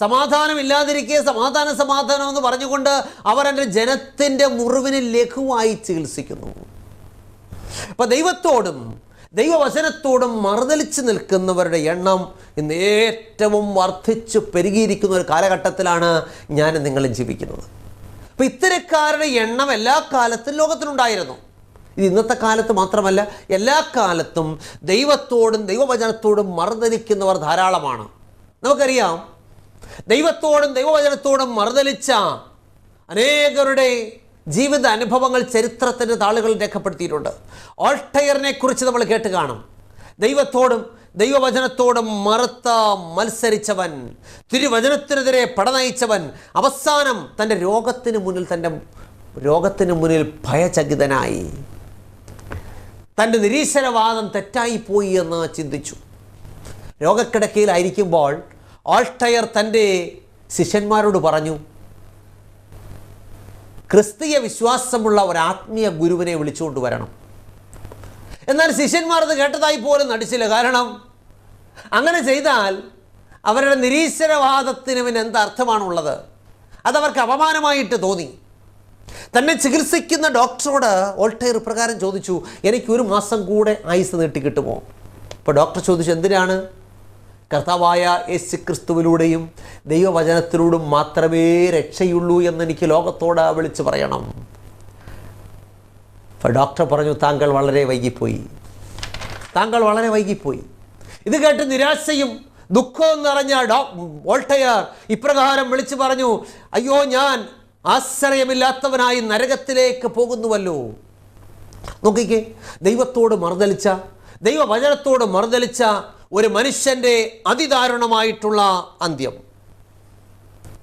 സമാധാനമില്ലാതിരിക്കെ സമാധാന സമാധാനം എന്ന് പറഞ്ഞുകൊണ്ട് അവർ എന്റെ ജനത്തിന്റെ മുറിവിന് ലഘുവായി ചികിത്സിക്കുന്നു. അപ്പം ദൈവത്തോടും ദൈവവചനത്തോടും മറുതലിച്ച് നിൽക്കുന്നവരുടെ എണ്ണം ഇന്ന് ഏറ്റവും വർദ്ധിച്ചു പെരുകിയിരിക്കുന്ന ഒരു കാലഘട്ടത്തിലാണ് ഞാൻ നിങ്ങൾ ജീവിക്കുന്നത്. അപ്പോൾ ഇത്തരക്കാരുടെ എണ്ണം എല്ലാ കാലത്തും ലോകത്തിലുണ്ടായിരുന്നു. ഇത് ഇന്നത്തെ കാലത്ത് മാത്രമല്ല എല്ലാ കാലത്തും ദൈവത്തോടും ദൈവവചനത്തോടും മറുതലിക്കുന്നവർ ധാരാളമാണ്. നമുക്കറിയാം ദൈവത്തോടും ദൈവവചനത്തോടും മറുതലിച്ച അനേകരുടെ ജീവിത അനുഭവങ്ങൾ ചരിത്രത്തിന്റെ താളുകളിൽ രേഖപ്പെടുത്തിയിട്ടുണ്ട്. ഓൾട്ടയറിനെ കുറിച്ച് നമ്മൾ കേട്ട് കാണും. ദൈവത്തോടും ദൈവവചനത്തോടും മറുത്ത മത്സരിച്ചവൻ തിരുവചനത്തിനെതിരെ പടനയിച്ചവൻ അവസാനം തന്റെ രോഗത്തിന് മുന്നിൽ തന്റെ രോഗത്തിന് മുന്നിൽ ഭയചകിതനായി. തന്റെ നിരീശ്വരവാദം തെറ്റായിപ്പോയി എന്ന് ചിന്തിച്ചു. രോഗക്കിടക്കയിലായിരിക്കുമ്പോൾ ഓൾട്ടയർ തന്റെ ശിഷ്യന്മാരോട് പറഞ്ഞു ക്രിസ്തീയ വിശ്വാസമുള്ള ഒരു ആത്മീയ ഗുരുവിനെ വിളിച്ചുകൊണ്ട് വരണം. എന്നാൽ ശിഷ്യന്മാർ അത് കേട്ടതായി പോലും നടിച്ചില്ല. കാരണം അങ്ങനെ ചെയ്താൽ അവരുടെ നിരീശ്വരവാദത്തിന് പിന്നെ എന്ത് അർത്ഥമാണുള്ളത്? അതവർക്ക് അപമാനമായിട്ട് തോന്നി. തന്നെ ചികിത്സിക്കുന്ന ഡോക്ടറോട് ഓൾട്ടയർ പ്രകാരം ചോദിച്ചു എനിക്ക് ഒരു മാസം കൂടെ ആയുസ് നീട്ടി കിട്ടുമോ? അപ്പോൾ ഡോക്ടർ ചോദിച്ചു എന്തിനാണ്? കർത്താവായ യേശു ക്രിസ്തുവിലൂടെയും ദൈവവചനത്തിലൂടും മാത്രമേ രക്ഷയുള്ളൂ എന്ന് എനിക്ക് ലോകത്തോട് വിളിച്ചു പറയണം. ഡോക്ടർ പറഞ്ഞു താങ്കൾ വളരെ വൈകിപ്പോയി. താങ്കൾ വളരെ വൈകിപ്പോയി. ഇത് കേട്ട് നിരാശയും ദുഃഖവും നിറഞ്ഞ ഡോ വോൾട്ടയർ ഇപ്രകാരം വിളിച്ചു പറഞ്ഞു അയ്യോ ഞാൻ ആശ്രയമില്ലാത്തവനായി നരകത്തിലേക്ക് പോകുന്നുവല്ലോ. നോക്കിക്കേ ദൈവത്തോട് മറുതലിച്ച ദൈവവചനത്തോട് മറുതലിച്ച ഒരു മനുഷ്യന്റെ അതിദാരുണമായിട്ടുള്ള അന്ത്യം.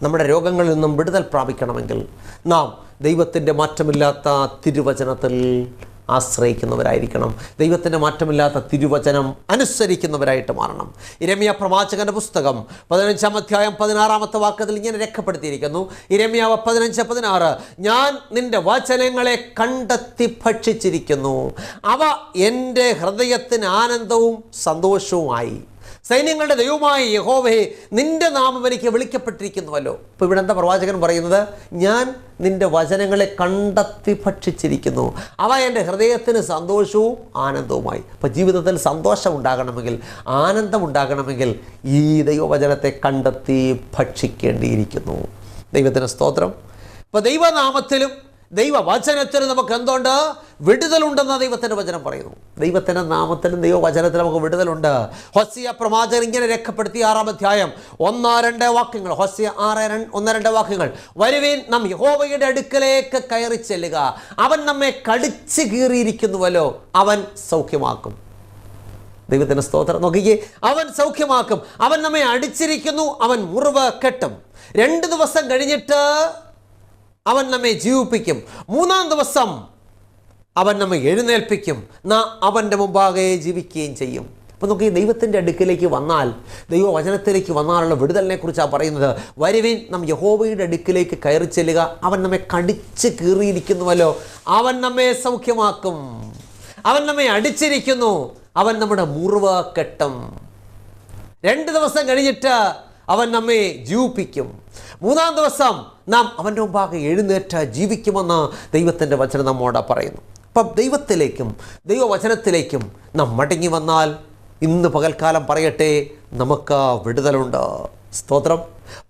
നമ്മുടെ രോഗങ്ങളിൽ നിന്നും വിടുതൽ പ്രാപിക്കണമെങ്കിൽ നാം ദൈവത്തിന്റെ മാറ്റമില്ലാത്ത തിരുവചനത്തിൽ ആശ്രയിക്കുന്നവരായിരിക്കണം. ദൈവത്തിന്റെ മാറ്റമില്ലാത്ത തിരുവചനം അനുസരിക്കുന്നവരായിട്ട് മാറണം. ഇരമ്യ പ്രവാചകന്റെ പുസ്തകം പതിനഞ്ചാം അധ്യായം പതിനാറാമത്തെ വാക്കത്തിൽ ഇങ്ങനെ രേഖപ്പെടുത്തിയിരിക്കുന്നു. ഇരമ്യാവ് പതിനഞ്ച് പതിനാറ് ഞാൻ നിന്റെ വചനങ്ങളെ കണ്ടെത്തി ഭക്ഷിച്ചിരിക്കുന്നു. അവ എന്റെ ഹൃദയത്തിന് ആനന്ദവും സന്തോഷവുമായി. സൈന്യങ്ങളുടെ ദൈവമായ യഹോവയെ നിന്റെ നാമം എനിക്ക് വിളിക്കപ്പെട്ടിരിക്കുന്നുവല്ലോ. ഇപ്പോൾ ഇവിടെ എന്താ പ്രവാചകൻ പറയുന്നത്? ഞാൻ നിന്റെ വചനങ്ങളെ കണ്ടെത്തി ഭക്ഷിച്ചിരിക്കുന്നു. അവ എന്റെ ഹൃദയത്തിന് സന്തോഷവും ആനന്ദവുമായി. അപ്പോൾ ജീവിതത്തിൽ സന്തോഷം ഉണ്ടാകണമെങ്കിൽ ആനന്ദം ഉണ്ടാകണമെങ്കിൽ ഈ ദൈവവചനത്തെ കണ്ടെത്തി ഭക്ഷിക്കേണ്ടിയിരിക്കുന്നു. ദൈവത്തിന് സ്തോത്രം. ഇപ്പോൾ ദൈവനാമത്തിലും ദൈവവചനത്തിലും നമുക്ക് എന്തുണ്ട്? വിടുതലുണ്ടെന്ന് ദൈവത്തിന്റെ വചനം പറയുന്നു. ദൈവത്തിന്റെ നാമത്തിലും ദൈവവചനത്തിലും നമുക്ക് വിടുതലുണ്ട്. ഹൊസിയ പ്രവാചകൻ ഇങ്ങനെ രേഖപ്പെടുത്തി ആറാം അധ്യായം ഒന്നോ രണ്ട് വാക്യങ്ങൾ. ഹൊസിയ ആറ് രണ്ട് ഒന്ന് രണ്ട് വാക്യങ്ങൾ. വരുവീൻ നാം യഹോവയുടെ അടുക്കലേക്ക് കയറി ചെല്ലുക. അവൻ നമ്മെ കടിച്ചു കീറിയിരിക്കുന്നുവല്ലോ. അവൻ സൗഖ്യമാക്കും. ദൈവത്തിന്റെ സ്തോത്രം. നോക്കിക്കേ. അവൻ സൗഖ്യമാക്കും. അവൻ നമ്മെ അടിച്ചിരിക്കുന്നു. അവൻ മുറിവ് കെട്ടും. രണ്ട് ദിവസം കഴിഞ്ഞിട്ട് അവൻ നമ്മെ ജീവിപ്പിക്കും. മൂന്നാം ദിവസം അവൻ നമ്മെ എഴുന്നേൽപ്പിക്കും. നാം അവന്റെ മുമ്പാകെ ജീവിക്കുകയും ചെയ്യും. അപ്പോൾ ഈ ദൈവത്തിന്റെ അടുക്കിലേക്ക് വന്നാൽ ദൈവവചനത്തിലേക്ക് വന്നാലുള്ള വിടുതലിനെ കുറിച്ചാണ് പറയുന്നത് വരുവിൻ നാം യഹോബയുടെ അടുക്കിലേക്ക് കയറി ചെല്ലുക. അവൻ നമ്മെ കടിച്ച് കീറിയിരിക്കുന്നുവല്ലോ. അവൻ നമ്മെ സൗഖ്യമാക്കും. അവൻ നമ്മെ അടിച്ചിരിക്കുന്നു. അവൻ നമ്മുടെ മുറിവ് കെട്ടും രണ്ട് ദിവസം കഴിഞ്ഞിട്ട് അവൻ നമ്മെ ജീവിപ്പിക്കും മൂന്നാം ദിവസം നാം അവന്റെ മുമ്പാകെ എഴുന്നേറ്റ് ജീവിക്കുമെന്ന് ദൈവത്തിന്റെ വചനം നമ്മോട് പറയുന്നു. അപ്പം ദൈവത്തിലേക്കും ദൈവവചനത്തിലേക്കും നാം മടങ്ങി വന്നാൽ ഇന്ന് പകൽക്കാലം പറയട്ടെ നമുക്ക് വിടുതലുണ്ട്. സ്തോത്രം.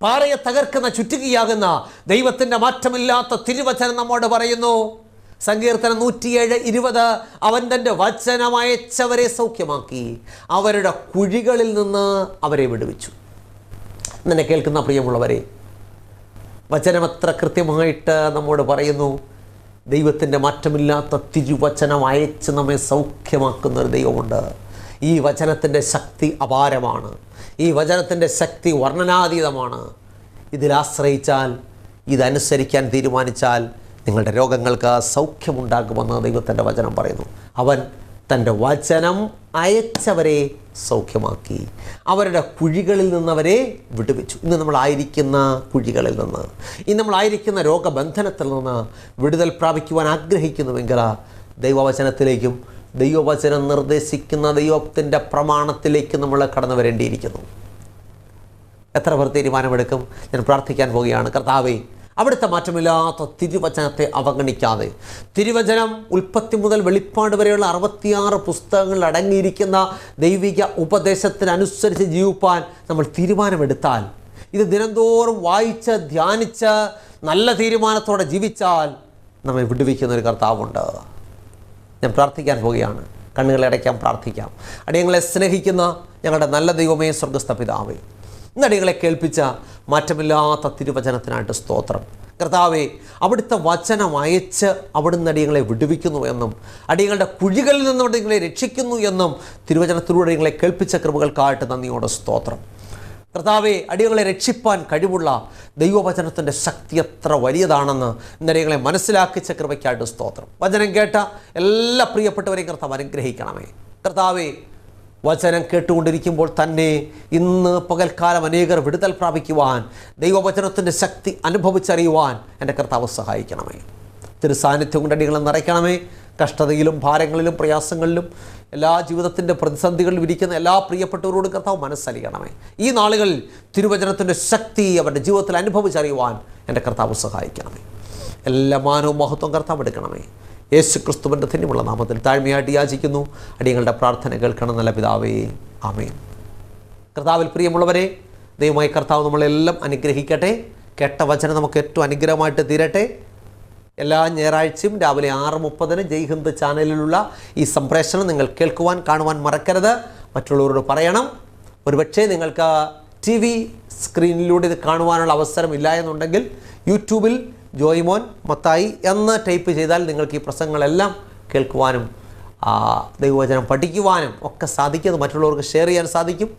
പാറയെ തകർക്കുന്ന ചുറ്റുകയാകുന്ന ദൈവത്തിന്റെ മാറ്റമില്ലാത്ത തിരുവചനം നമ്മോട് പറയുന്നു. സങ്കീർത്തനം നൂറ്റിയേഴ് ഇരുപത് അവൻ തന്റെ വചനമയച്ചവരെ സൗഖ്യമാക്കി അവരുടെ കുഴികളിൽ നിന്ന് അവരെ വിടുവിച്ചു. നിന്നെ കേൾക്കുന്ന പ്രിയമുള്ളവരെ വചനമത്ര കൃത്യമായിട്ട് നമ്മോട് പറയുന്നു. ദൈവത്തിന്റെ മാറ്റമില്ലാത്ത തിരുവചനം അയച്ച് നമ്മെ സൗഖ്യമാക്കുന്ന ഒരു ദൈവമുണ്ട്. ഈ വചനത്തിന്റെ ശക്തി അപാരമാണ്. ഈ വചനത്തിന്റെ ശക്തി വർണനാതീതമാണ്. ഇതിലാശ്രയിച്ചാൽ ഇതനുസരിക്കാൻ തീരുമാനിച്ചാൽ നിങ്ങളുടെ രോഗങ്ങൾക്ക് സൗഖ്യമുണ്ടാകുമെന്ന് ദൈവത്തിന്റെ വചനം പറയുന്നു. അവൻ തന്റെ വചനം അയച്ചവരെ സൗഖ്യമാക്കി. അവരുടെ കുഴികളിൽ നിന്നവരെ വിടുവിച്ചു. ഇന്ന് നമ്മളായിരിക്കുന്ന കുഴികളിൽ നിന്ന് ഇന്ന് നമ്മളായിരിക്കുന്ന രോഗബന്ധനത്തിൽ നിന്ന് വിടുതൽ പ്രാപിക്കുവാൻ ആഗ്രഹിക്കുന്നുവെങ്കിൽ ദൈവവചനത്തിലേക്കും ദൈവവചനം നിർദ്ദേശിക്കുന്ന ദൈവത്തിന്റെ പ്രമാണത്തിലേക്ക് നമ്മൾ കടന്നു വരേണ്ടിയിരിക്കുന്നു. എത്ര പേർ തീരുമാനമെടുക്കും? ഞാൻ പ്രാർത്ഥിക്കാൻ പോവുകയാണ്. കർത്താവേ അവിടുത്തെ മാറ്റമില്ലാത്ത തിരുവചനത്തെ അവഗണിക്കാതെ. തിരുവചനം ഉൽപ്പത്തി മുതൽ വെളിപ്പാട് വരെയുള്ള അറുപത്തിയാറ് പുസ്തകങ്ങളിൽ അടങ്ങിയിരിക്കുന്ന ദൈവിക ഉപദേശത്തിനനുസരിച്ച് ജീവിപ്പാൻ നമ്മൾ തീരുമാനമെടുത്താൽ ഇത് ദിനംതോറും വായിച്ച് ധ്യാനിച്ച് നല്ല തീരുമാനത്തോടെ ജീവിച്ചാൽ നമ്മെ വിടുവിക്കുന്ന ഒരു കർത്താവുണ്ട്. ഞാൻ പ്രാർത്ഥിക്കാൻ പോവുകയാണ്. കണ്ണുകളെ അടയ്ക്കാൻ പ്രാർത്ഥിക്കാം. അടിയങ്ങളെ സ്നേഹിക്കുന്ന ഞങ്ങളുടെ നല്ല ദൈവമേ സ്വർഗസ്ഥ പിതാവേ അടിയങ്ങളെ കേൾപ്പിച്ച മാറ്റമില്ലാത്ത തിരുവചനത്തിനായിട്ട് സ്തോത്രം. കർത്താവെ അവിടുത്തെ വചനം അയച്ച് അവിടുന്ന് അടിയങ്ങളെ വിടുവിക്കുന്നു എന്നും അടിയങ്ങളുടെ കുഴികളിൽ നിന്നും അടിയങ്ങളെ രക്ഷിക്കുന്നു എന്നും തിരുവചനത്തിലൂടെ അടിയങ്ങളെ കേൾപ്പിച്ച കൃപകൾക്കായിട്ട് നന്ദിയോടെ സ്തോത്രം. കർത്താവെ അടിയങ്ങളെ രക്ഷിപ്പാൻ കഴിവുള്ള ദൈവവചനത്തിന്റെ ശക്തി എത്ര വലിയതാണെന്ന് ഇന്നടിയങ്ങളെ മനസ്സിലാക്കിച്ച കൃപയ്ക്കായിട്ട് സ്തോത്രം. വചനം കേട്ട എല്ലാ പ്രിയപ്പെട്ടവരെയും കർത്താവ് അനുഗ്രഹിക്കണമേ. കർത്താവെ വചനം കേട്ടുകൊണ്ടിരിക്കുമ്പോൾ തന്നെ ഇന്ന് പകൽക്കാലം അനേകർ വിടുതൽ പ്രാപിക്കുവാൻ ദൈവവചനത്തിന്റെ ശക്തി അനുഭവിച്ചറിയുവാൻ എന്റെ കർത്താവ് സഹായിക്കണമേ. തിരു സാന്നിധ്യം കൊണ്ട് അടികളെ നിറയ്ക്കണമേ. കഷ്ടതയിലും ഭാരങ്ങളിലും പ്രയാസങ്ങളിലും എല്ലാ ജീവിതത്തിന്റെ പ്രതിസന്ധികളിലും ഇരിക്കുന്ന എല്ലാ പ്രിയപ്പെട്ടവരോടും കർത്താവ് മനസ്സലിയണമേ. ഈ നാളുകളിൽ തിരുവചനത്തിന്റെ ശക്തി അവരുടെ ജീവിതത്തിൽ അനുഭവിച്ചറിയുവാൻ എന്റെ കർത്താവ് സഹായിക്കണമേ. എല്ലാ മാനവും മഹത്വം കർത്താവ് എടുക്കണമേ. യേശു ക്രിസ്തുവിന്റെ ധന്യമുള്ള നാമത്തിൽ താഴ്മയായിട്ട് യാചിക്കുന്നു. അടിയങ്ങളുടെ പ്രാർത്ഥന കേൾക്കണം നല്ല പിതാവേ. ആമേൻ. കർത്താവിൽ പ്രിയമുള്ളവരെ ദൈവമായി കർത്താവ് നമ്മളെല്ലാം അനുഗ്രഹിക്കട്ടെ. കേട്ട വചനം നമുക്ക് ഏറ്റവും അനുഗ്രഹമായിട്ട് തീരട്ടെ. എല്ലാ ഞായറാഴ്ചയും രാവിലെ ആറ് മുപ്പതിന് ജയ് ഹിന്ദ് ചാനലിലുള്ള ഈ സംപ്രേഷണം നിങ്ങൾ കേൾക്കുവാൻ കാണുവാൻ മറക്കരുത്. മറ്റുള്ളവരോട് പറയണം. ഒരുപക്ഷേ നിങ്ങൾക്ക് ടി വി സ്ക്രീനിലൂടെ ഇത് കാണുവാനുള്ള അവസരം ഇല്ല എന്നുണ്ടെങ്കിൽ യൂട്യൂബിൽ ജോയ്മോൻ മത്തായി എന്ന് ടൈപ്പ് ചെയ്താൽ നിങ്ങൾക്ക് ഈ പ്രസംഗങ്ങളെല്ലാം കേൾക്കുവാനും ദൈവവചനം പഠിക്കുവാനും ഒക്കെ സാധിക്കും. മറ്റുള്ളവർക്ക് ഷെയർ ചെയ്യാൻ സാധിക്കും.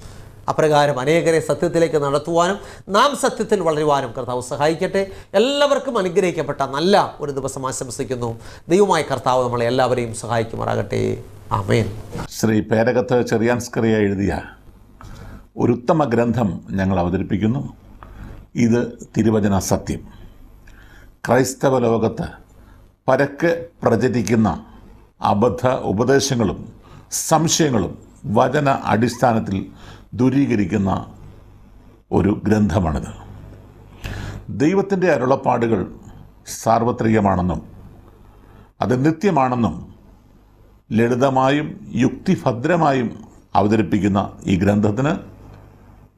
അപ്രകാരം അനേകരെ സത്യത്തിലേക്ക് നടത്തുവാനും നാം സത്യത്തിൽ വളരുവാനും കർത്താവ് സഹായിക്കട്ടെ. എല്ലാവർക്കും അനുഗ്രഹിക്കപ്പെട്ട നല്ല ഒരു ദിവസം ആശംസിക്കുന്നു. ദൈവമായ കർത്താവ് നമ്മളെ എല്ലാവരെയും സഹായിക്കുമാറാകട്ടെ. ആമേൻ. ശ്രീ പേരകത്ത് ചെറിയാൻസ്കറിയ എഴുതിയ ഒരു ഉത്തമ ഗ്രന്ഥം ഞങ്ങൾ അവതരിപ്പിക്കുന്നു. ഇത് തിരുവചന സത്യം. ക്രൈസ്തവ ലോകത്ത് പരക്ക് പ്രചരിക്കുന്ന അബദ്ധ ഉപദേശങ്ങളും സംശയങ്ങളും വചന അടിസ്ഥാനത്തിൽ ദൂരീകരിക്കുന്ന ഒരു ഗ്രന്ഥമാണിത്. ദൈവത്തിന്റെ അരുളപ്പാടുകൾ സാർവത്രികമാണെന്നും അത് നിത്യമാണെന്നും ലളിതമായും യുക്തിഭദ്രമായും അവതരിപ്പിക്കുന്ന ഈ ഗ്രന്ഥത്തിന്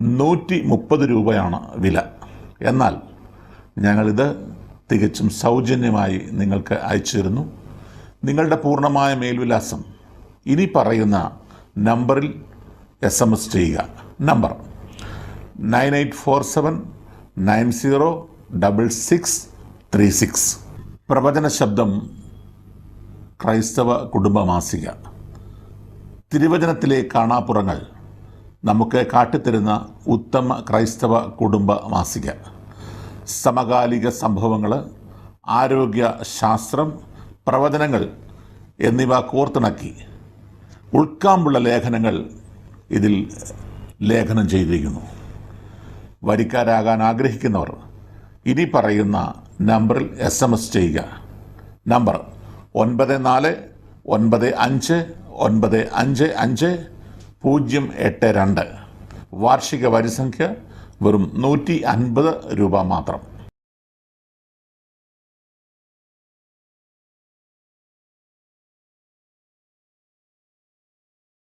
നൂറ്റി മുപ്പത് രൂപയാണ് വില. എന്നാൽ ഞങ്ങളിത് തികച്ചും സൗജന്യമായി നിങ്ങൾക്ക് അയച്ചു തരുന്നു നിങ്ങളുടെ പൂർണമായ മേൽവിലാസം ഇനി പറയുന്ന നമ്പറിൽ എസ് എം എസ് ചെയ്യുക. Number nine eight four seven nine zero double six three six. പ്രവചന ശബ്ദം ക്രൈസ്തവ കുടുംബമാസിക. തിരുവചനത്തിലെ കാണാപ്പുറങ്ങൾ നമുക്ക് കാട്ടിത്തരുന്ന ഉത്തമ ക്രൈസ്തവ കുടുംബ മാസിക സമകാലിക സംഭവങ്ങൾ ആരോഗ്യ ശാസ്ത്രം പ്രവചനങ്ങൾ എന്നിവ കോർത്തിണക്കി ഉൾക്കാമ്പുള്ള ലേഖനങ്ങൾ ഇതിൽ ലേഖനം ചെയ്തിരിക്കുന്നു. വരിക്കാരാകാൻ ആഗ്രഹിക്കുന്നവർ ഇനി പറയുന്ന നമ്പറിൽ എസ് എം എസ് ചെയ്യുക. നമ്പർ ഒൻപത് നാല് ഒൻപത് അഞ്ച് ഒൻപത് അഞ്ച് അഞ്ച് പൂജ്യം എട്ട് രണ്ട്. വാർഷിക വരിസംഖ്യ വെറും നൂറ്റി അൻപത് രൂപ മാത്രം.